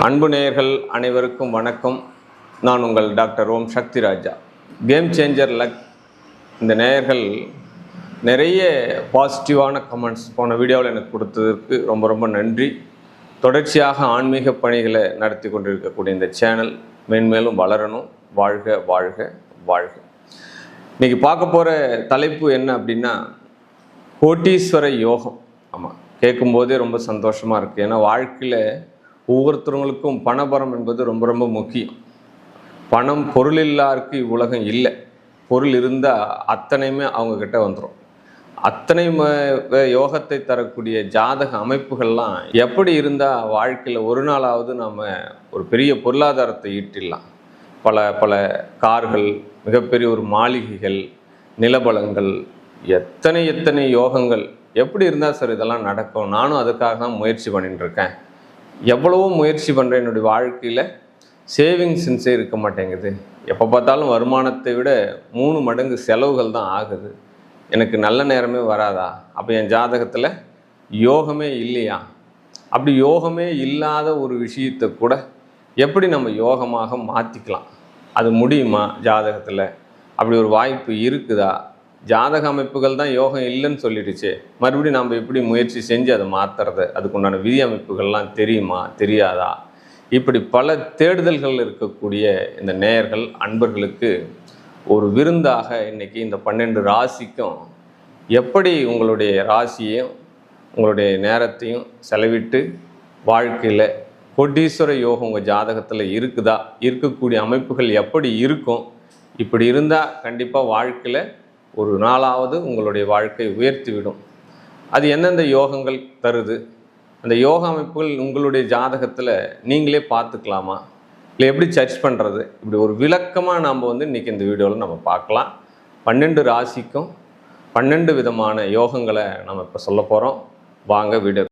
அன்பு நேயர்கள் அனைவருக்கும் வணக்கம். நான் உங்கள் doctor Om Sakthi Raja. Game changer luck இந்த நேயர்கள் நிறைய பாசிட்டிவான கமெண்ட்ஸ் போன வீடியோவில் எனக்கு கொடுத்ததற்கு ரொம்ப ரொம்ப நன்றி. தொடர்ச்சியாக ஆன்மீக பணிகளை நடத்தி கொண்டிருக்கக்கூடிய இந்த சேனல் மென்மேலும் வளரணும். வாழ்க வாழ்க வாழ்க. இன்றைக்கி பார்க்க போகிற தலைப்பு என்ன அப்படின்னா கோட்டீஸ்வர யோகம். ஆமாம் கேட்கும்போதே ரொம்ப சந்தோஷமாக இருக்குது ஏன்னா வாழ்க்கையில் ஒவ்வொருத்தவங்களுக்கும் பணபரம் என்பது ரொம்ப ரொம்ப முக்கியம். பணம் பொருள் இல்லாருக்கு இவ்வுலகம் இல்லை. பொருள் இருந்தால் அத்தனையுமே அவங்கக்கிட்ட வந்துடும் அத்தனை ம- யோகத்தை தரக்கூடிய ஜாதக அமைப்புகள்லாம் எப்படி இருந்தால் வாழ்க்கையில் ஒரு நாளாவது நாம் ஒரு பெரிய பொருளாதாரத்தை ஈட்டிடலாம். பல பல கார்கள் மிகப்பெரிய ஒரு மாளிகைகள் நிலபலங்கள் எத்தனை எத்தனை யோகங்கள் எப்படி இருந்தால் சார் இதெல்லாம் நடக்கும்? நானும் அதுக்காக தான் முயற்சி பண்ணிட்டுருக்கேன் எவ்வளவோ முயற்சி பண்ணுறேன் என்னுடைய வாழ்க்கையில். சேவிங்ஸ்ன்ஸே இருக்க மாட்டேங்குது. எப்போ பார்த்தாலும் வருமானத்தை விட மூணு மடங்கு செலவுகள் தான் ஆகுது. எனக்கு நல்ல நேரமே வராதா? அப்போ என் ஜாதகத்தில் யோகமே இல்லையா? அப்படி யோகமே இல்லாத ஒரு விஷயத்தை கூட எப்படி நம்ம யோகமாக மாற்றிக்கலாம் அது முடியுமா ஜாதகத்தில்? அப்படி ஒரு வாய்ப்பு இருக்குதா? ஜாதக அமைப்புகள் தான் யோகம் இல்லைன்னு சொல்லிடுச்சு. மறுபடியும் நம்ம எப்படி முயற்சி செஞ்சு அதை மாற்றுறது அதுக்குண்டான விதி அமைப்புகள்லாம் தெரியுமா? தெரியாதா? இப்படி பல தேடுதல்கள் இருக்கக்கூடிய இந்த நேயர்கள் அன்பர்களுக்கு ஒரு விருந்தாக இன்றைக்கி இந்த பன்னெண்டு ராசிக்கும் எப்படி உங்களுடைய ராசியையும் உங்களுடைய நேரத்தையும் செலவிட்டு வாழ்க்கையில் கோட்டீஸ்வர யோகம் உங்கள் ஜாதகத்தில் இருக்குதா? இருக்கக்கூடிய அமைப்புகள் எப்படி இருக்கும்? இப்படி இருந்தால் கண்டிப்பாக வாழ்க்கையில் ஒரு நாளாவது உங்களுடைய வாழ்க்கை உயர்த்திவிடும். அது எந்தெந்த யோகங்கள் தருது? அந்த யோக அமைப்புகள் உங்களுடைய ஜாதகத்தில் நீங்களே பார்த்துக்கலாமா? இல்லை எப்படி சர்ச் பண்ணுறது இப்படி ஒரு விளக்கமாக நாம் வந்து இன்றைக்கி இந்த வீடியோவில் நம்ம பார்க்கலாம். பன்னெண்டு ராசிக்கும் பன்னெண்டு விதமான யோகங்களை நம்ம இப்போ சொல்ல போகிறோம் வாங்க வீடியோ